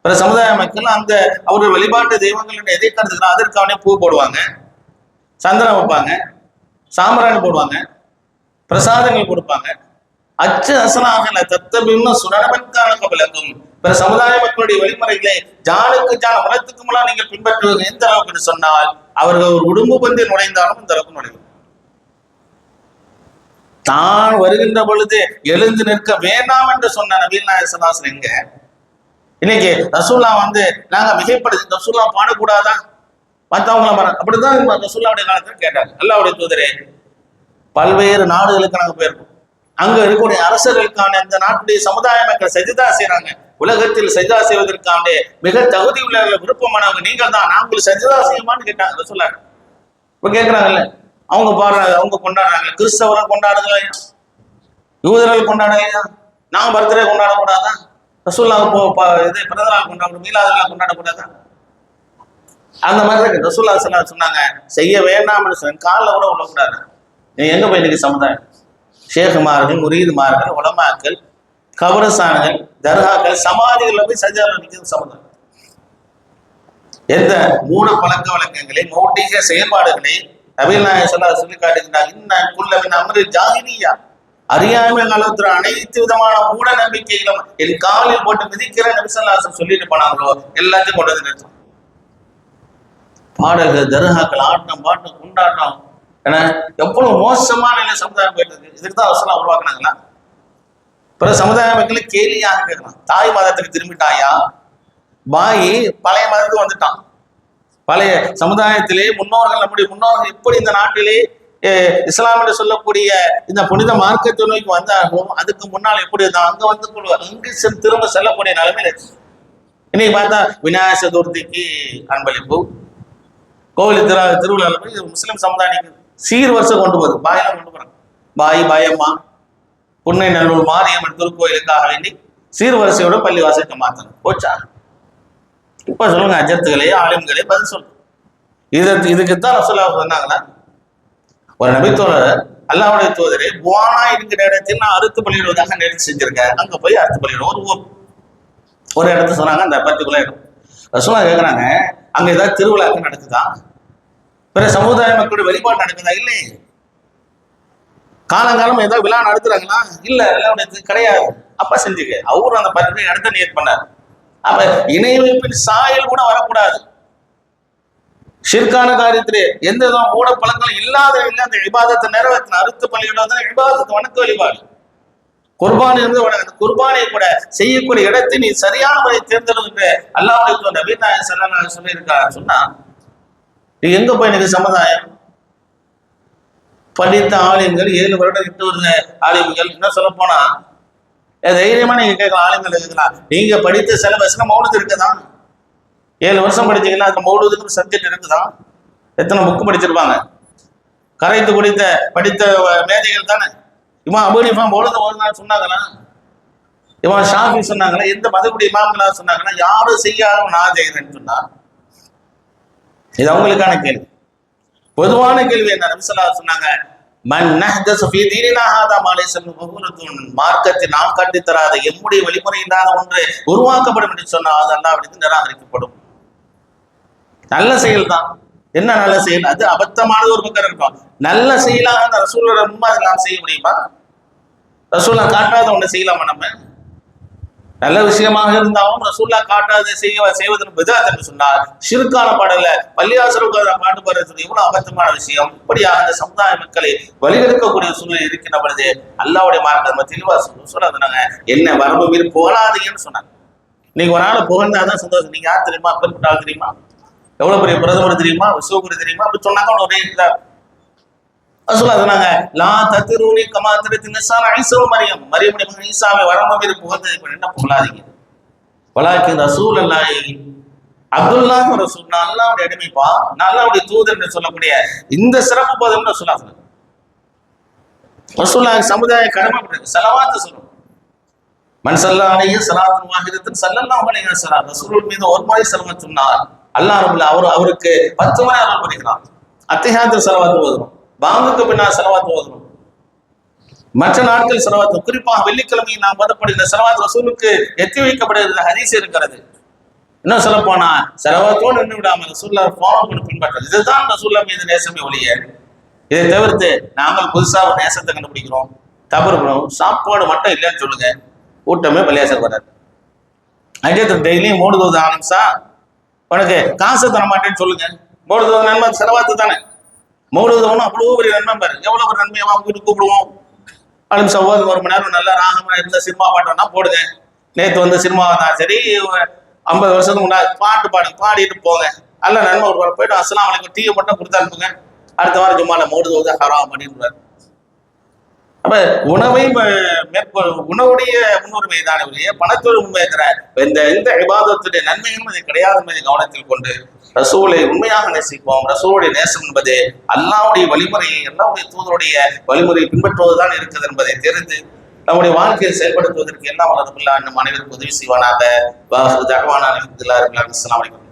பிற சமுதாய மக்கள் அந்த அவருடைய வழிபாட்டு தெய்வங்கள் எதை கருதுகிறோம் அதற்கான பூ போடுவாங்க சந்திரம் வைப்பாங்க சாம்பிராணி போடுவாங்க. பிரசாதங்கள் கொடுப்பாங்க. அச்சு அசனாக தத்தபின்னு சுடனவன்கான விளங்கும். பிற சமுதாய மக்களுடைய வழிமுறைகளை ஜானுக்கு ஜான உலகத்துக்குமெல்லாம் நீங்கள் பின்பற்றுவது எந்த அளவுக்கு சொன்னால் அவர்கள் ஒரு உடும்பு பந்தி நுழைந்தாலும் இந்த அளவுக்கு நுழையும். தான் வருகின்ற பொழுது எழுந்து நிற்க வேண்டாம் என்று சொன்ன நவீன் நாயசனாசன் எங்க? இன்னைக்கு ரசூல்லா வந்து நாங்க மிகைப்படுத்தி ரசூல்லா பாடக்கூடாதா? மற்றவங்கள மர அப்படிதான் ரசூல்லாவுடைய காலத்துல கேட்டாங்க. அல்லாவுடைய தூதரே பல்வேறு நாடுகளுக்கு நாங்கள் போயிருக்கோம். அங்க இருக்கக்கூடிய அரசர்களுக்கான இந்த நாட்டுடைய சமுதாய மக்கள் சஜிதா செய்யறாங்க உலகத்தில் சஜிதா செய்வதற்கான மிக தகுதி உள்ள விருப்பமானவங்க நீங்கள் தான் நாங்கள் சஜிதா செய்யுமான்னு கேட்டாங்க ரசூல்லா இப்ப கேட்கறாங்கல்ல அவங்க பாடுறாங்க அவங்க கொண்டாடுறாங்க. கிறிஸ்தவர்கள் கொண்டாடுதலையா யூதர்கள் கொண்டாடலையா நான் பர்த்டே கொண்டாடக்கூடாதா? ரசூல்லா இப்போ இது பிறந்தநாள் கொண்டாடணும் மீலாதெல்லாம் கொண்டாடக்கூடாதா? அந்த மாதிரி ரசூல்லா சொன்னாங்க செய்ய வேண்டாம்னு சொன்னாங்க. காலில் கூட விடக்கூடாது. எங்க போய் இன்னைக்கு சமுதாயம்? ஷேகுமார்கள் முரீதுமார்கள் உலமாக்கள் கபரஸ்தானங்கள் தர்காக்கள் சமாதிகளில் போய் சஜாவில் நிற்கிறது சமுதாயம். எந்த மூட பழக்க வழக்கங்களை மௌட்டிக செயல்பாடுகளை நபீல் நாயகம் சொல்ல சொல்லி காட்டுகின்றார் இன்னும் குள்ளவின் அமரு ஜாகினியா அறியாமை காலத்துல அனைத்து விதமான மூட நம்பிக்கைகளும் என் காலில் போட்டு மிதிக்கிற நபிசல்லாசம் சொல்லிட்டு போனாங்களோ? எல்லாத்தையும் கொண்டு வந்து நிறுத்தும். பாடல்கள் தர்காக்கள் ஆட்டம் பாட்டம் கொண்டாட்டம் ஏன்னா எவ்வளவு மோசமான நிலை சமுதாயம் போயிட்டு இருக்கு இதுக்கு தான் அவசரம் உருவாக்குனாங்களா? பிற சமுதாய மக்களை கேலியாக கேட்கலாம் தாய் மதத்துக்கு திரும்பிட்டாயா? பாய் பழைய மதத்துக்கு வந்துட்டான். பழைய சமுதாயத்திலே முன்னோர்கள் நம்முடைய முன்னோர்கள் எப்படி இந்த நாட்டிலே இஸ்லாம் என்று சொல்லக்கூடிய இந்த புனித மார்க்கத்தை நோக்கி வந்தார்களோ அதுக்கு முன்னால் எப்படி இருந்தால் அங்க வந்து அங்கு சென்று திரும்ப செல்லக்கூடிய நிலைமையில இன்னைக்கு பார்த்தா விநாயக சதுர்த்திக்கு அன்பளிப்பு. கோவில் திரு திருவிழாவில் போய் முஸ்லிம் சமுதாயம் சீர் வருஷம் கொண்டு போகுது. பாயெல்லாம் கொண்டு போறாங்க. பாய் பாயம்மா புன்னை நல்லூர் மாரியம்மன் திருக்கோயிலுக்காக வேண்டி சீர்வரிசையோட பள்ளி வாசலுக்கு மாத்தணும். போச்சா? இப்ப சொல்லுங்க அஜத்துகளே ஆலிம்களே பதில் சொல்லுங்க இது இதுக்குத்தான் ரசோல்லா சொன்னாங்களா? ஒரு நபித்தோழர் அல்லாவுடைய தூதரை புவானா இருக்கிற இடத்தில் நான் அறுத்து பலியிடுவதாக நினைச்சு செஞ்சிருக்கேன். அங்க போய் அறுத்து பலியிடும் ஒரு ஊர். ஒரு இடத்த சொன்னாங்க அந்த பர்டிகுலர் இடம். ரசோல்லா கேக்குறாங்க அங்க ஏதாவது திருவிழாக்கள் நடக்குதான் பிற சமுதாய மக்களுடைய வழிபாடு நடக்குதா? இல்லை. காலங்காலம் ஏதாவது விழா நடத்துறாங்களா? இல்ல கிடையாது. அப்ப செஞ்சுக்க. அவரும் அந்த பத்திரிகை அடுத்த நியத் பண்ணார். அப்ப இணை வைப்பின் சாயல் கூட வரக்கூடாது. ஷிர்கான காரியத்திலே எந்த விதம் மூட பழக்கம் இல்லாத இல்லை அந்த விவாதத்தை நிறைவேற்றின அறுத்து பள்ளியிடாத விவாதத்தை வணக்க வழிபாடு. குர்பானி இருந்து அந்த குர்பானியை கூட செய்யக்கூடிய இடத்தை நீ சரியான முறை தேர்ந்தெடுக்கின்ற அல்லாவுடைய நபீன் நாயன் ஸல்லல்லாஹு சொல்லியிருக்காரு சொன்னா நீ எங்க போய் எனக்கு சமுதாயம் படித்த ஆலயங்கள் ஏழு வருடம் எட்டு வருட ஆலயங்கள் என்ன சொல்ல போனா? தைரியமா நீங்க கேட்கலாம். ஆலயங்கள் இருக்கலாம் நீங்க படித்த சிலபஸ்ல மௌனது இருக்குதான் ஏழு வருஷம் படிச்சீங்கன்னா அந்த மௌனதுக்கு சப்ஜெக்ட் இருக்குதான் எத்தனை புக்கு படிச்சிருப்பாங்க? கரைத்து குடித்த படித்த மேதைகள் தானே? இவன் அபூரிஃபா மௌனது ஓதுனா சொன்னாங்களா? இவன் ஷாஃபி சொன்னாங்களா? எந்த மதகுடி இமாம்களா சொன்னாங்கன்னா யாரும் செய்யாத நான் செய்யறேன்னு சொன்னா இது அவங்களுக்கான கேள்வி. பொதுவான கேள்வி என்ன? நபிசல்லா சொன்னாங்க மார்க்கத்தை நாம் கட்டித்தராத எம்முடைய வழிமுறை இல்லாத ஒன்று உருவாக்கப்படும் என்று சொன்னால் அது அல்லாஹ்விடத்தில் நிராகரிக்கப்படும். நல்ல செயல் தான். என்ன நல்ல செயல்? அது அபத்தமானது ஒரு பக்கம் இருக்கும். நல்ல செயலாக அந்த ரசூலோட முன்பு அதெல்லாம் நாம் செய்ய முடியுமா? ரசூலா காட்டாத ஒன்று செய்யலாமா நம்ம? நல்ல விஷயமாக இருந்தாலும் ரசூல்லா காட்டாத செய்ய செய்வதன் விதாத் என்று சொன்னார் சிறுக்கான பாடல பள்ளியாசருக்கு பாட்டு பாடுறது எவ்வளவு அபத்தமான விஷயம். இப்படியாக அந்த சமுதாய மக்களை வழிகெடுக்கக்கூடிய சூழ்நிலை இருக்கின்ற பொழுது அல்லாவுடைய மார்க்க நம்ம தெளிவா சொன்னாங்க என்ன வரம்பு மீறி புகழாதீங்கன்னு சொன்னாங்க. நீங்க ஒரு ஆளை புகழ்ந்தாதான் சந்தோஷம். நீங்க யார் தெரியுமா? அப்பேற்பட்ட தெரியுமா? எவ்வளவு பெரிய பிரதமர் தெரியுமா? விஸ்வகுரு தெரியுமா? அப்படி சொன்னாங்க ஒரே இதா ரசூலா சொன்னாங்க லா தத்ரூனி கமா திருத்தி நிசான ஐசோ மரியம். மரியமுடைய மகன் ஈசாவை வரம்பு மீது புகழ்ந்தது இப்ப என்ன புகழாதீங்க. வலாக்கி ரசூல் அல்லாஹி அப்துல்லாஹ் ரசூல் நான் அல்லாவுடைய அடிமைப்பா நான் அல்லாவுடைய தூதர் என்று சொல்லக்கூடிய இந்த சிறப்பு பதம்னு ரசூலா சொன்னாங்க. ரசூல்லா சமுதாய கடமைப்பட்டது செலவாத்து சொல்லணும் மன் சல்லா அலைய சலாத்து வாஹிதத்தின் சல்லல்லாஹு அலைஹி வஸல்லம். ரசூல் மீது ஒரு முறை செலவத் சொன்னார் அல்லாஹ் ரபுல் அவர் அவருக்கு பத்து முறை அருள் பண்ணிக்கிறான் அத்தியாயத்தில் செலவாத்து ஓதுறோம். பாங்குக்கு பின்னால் செலவாத்து ஓதணும் மற்ற நாட்கள் செலவாத்து குறிப்பாக வெள்ளிக்கிழமை நாம் ஓதப்படுகிற செலவாத்து ரசூலுக்கு எத்தி வைக்கப்படுகிற ஹரிசு இருக்கிறது. இன்னும் சொல்ல போனா செலவாத்தோடு நின்று விடாமல் ரசூல்லா ஃபாலோ பண்ணி பின்பற்றது. இதுதான் ரசூல்லா மீது நேசமே ஒழிய இதை தவிர்த்து நாங்கள் புதுசாக ஒரு நேசத்தை கண்டுபிடிக்கிறோம். தவறுகிறோம் சாப்பாடு மட்டும் இல்லைன்னு சொல்லுங்க. கூட்டமே பள்ளியாசல் வராது அஜயத்தில் டெய்லியும் மூடுதோது ஆரம்பிச்சா உனக்கு காசு தர மாட்டேன்னு சொல்லுங்க. மூடுதோது நன்மை செலவாத்து தானே? மூணு தோணும் அவ்வளோ பெரிய நன்மை பாரு. எவ்வளவு ஒரு நன்மையை அவங்க கூப்பிடுவோம். அலிம்சா ஓது ஒரு மணி நேரம் நல்லா ராகமா இருந்த சினிமா பாட்டோம்னா போடுங்க நேத்து வந்து சினிமா தான். சரி ஐம்பது வருஷத்துக்கு முன்னாடி பாட்டு பாடுங்க பாடிட்டு போங்க. நல்ல நன்மை ஒரு போயிட்டு அஸ்லாம் வலைக்கும் டீயை மட்டும் கொடுத்து அனுப்புங்க. அடுத்த வாரம் சும்மா மூடு ஹராம் பண்ணிடுவார். அப்ப உணவை மேற்கொள் உணவுடைய முன்னுரிமை தானே ஒழிய பணத்தோடு முன்வைக்கிற இந்த இந்த விவாதத்துடைய நன்மையும் இது கிடையாது என்பதை கவனத்தில் கொண்டு ரசூலை உண்மையாக நேசிப்போம். ரசூலுடைய நேசம் என்பது அல்லாவுடைய வழிமுறையை அல்லாவுடைய தூதருடைய வழிமுறையை பின்பற்றுவதுதான் இருக்குது என்பதை தெரிந்து நம்முடைய வாழ்க்கையை செயல்படுத்துவதற்கு எல்லாம் வளர்ந்துள்ள அண்ணன் அனைவருக்கும் உதவி செய்வானாக. வாஹு தகவான அஸ்லாம் வலைக்கம்